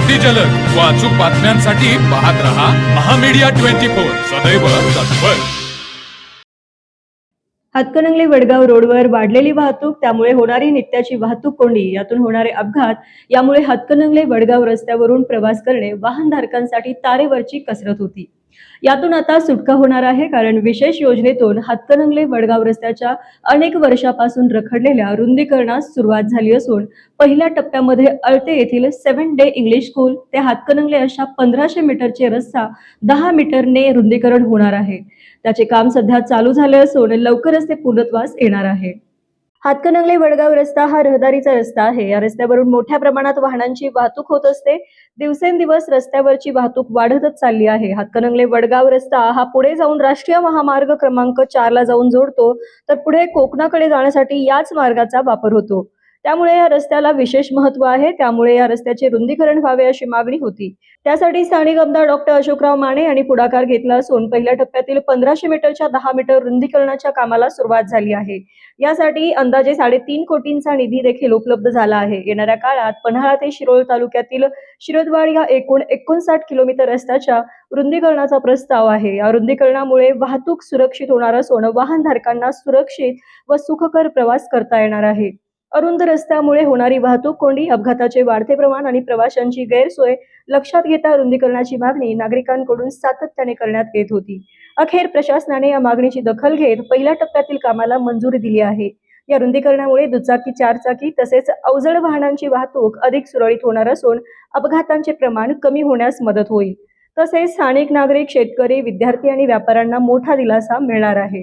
अगदी जलद. व अचूक बातम्यांसाठी पाहत रहा महामीडिया ट्वेंटी फोर. सदैव तत्पर. हातकणंगले वडगाव रोडवर वाढलेली वाहतूक त्यामुळे होणारी नित्याची वाहतूक कोंडी यातून होणारे अपघात यामुळे हातकणंगले वडगाव रस्त्यावरून प्रवास करणे वाहनधारकांसाठी तारेवरची कसरत होती. यातून आता सुटका होणार आहे कारण विशेष योजनेतून हातकणंगले वडगाव रस्त्याच्या अनेक वर्षापासून रखडलेल्या रुंदीकरणास सुरुवात झाली असून पहिल्या टप्प्यामध्ये अळते येथील सेव्हन डे इंग्लिश स्कूल ते हातकणंगले अशा पंधराशे मीटरचे रस्ता दहा मीटरने रुंदीकरण होणार आहे. त्याचे काम सध्या चालू झाले असून लवकरच ते पूर्णत्वास येणार आहे. हातकणंगले वडगाव रस्ता हा रहदारीचा रस्ता आहे. या रस्त्यावरून मोठ्या प्रमाणात वाहनांची वाहतूक होत असते. दिवसेंदिवस रस्त्यावरची वाहतूक वाढतच चालली आहे. हातकणंगले वडगाव रस्ता हा पुढे जाऊन राष्ट्रीय महामार्ग क्रमांक चारला जाऊन जोडतो. तर पुढे कोकणाकडे जाण्यासाठी याच मार्गाचा वापर होतो. त्यामुळे या रस्त्याला विशेष महत्त्व आहे. त्यामुळे या रस्त्याचे रुंदीकरण व्हावे अशी मागणी होती. त्यासाठी स्थानिक आमदार डॉक्टर अशोकराव माने यांनी पुढाकार घेतला असून पहिल्या टप्प्यातील पंधराशे मीटरच्या दहा मीटर रुंदीकरणाच्या कामाला सुरुवात झाली आहे. यासाठी अंदाजे साडेतीन कोटींचा निधी देखील उपलब्ध झाला आहे. येणाऱ्या काळात पन्हाळा ते शिरोळ तालुक्यातील शिरोदवाड या एकूण एकोणसाठ किलोमीटर रस्त्याच्या रुंदीकरणाचा प्रस्ताव आहे. या रुंदीकरणामुळे वाहतूक सुरक्षित होणार असून वाहनधारकांना सुरक्षित व सुखकर प्रवास करता येणार आहे. अरुंद रस्त्यामुळे होणारी वाहतूक कोंडी अपघाताचे वाढते प्रमाण आणि प्रवाशांची गैरसोय लक्षात घेता रुंदीकरणाची मागणी नागरिकांकडून सातत्याने करण्यात येत होती. अखेर प्रशासनाने या मागणीची दखल घेत पहिल्या टप्प्यातील कामाला मंजुरी दिली आहे. या रुंदीकरणामुळे दुचाकी चारचाकी तसेच अवजड वाहनांची वाहतूक अधिक सुरळीत होणार असून अपघातांचे प्रमाण कमी होण्यास मदत होईल. तसेच स्थानिक नागरिक शेतकरी विद्यार्थी आणि व्यापाऱ्यांना मोठा दिलासा मिळणार आहे.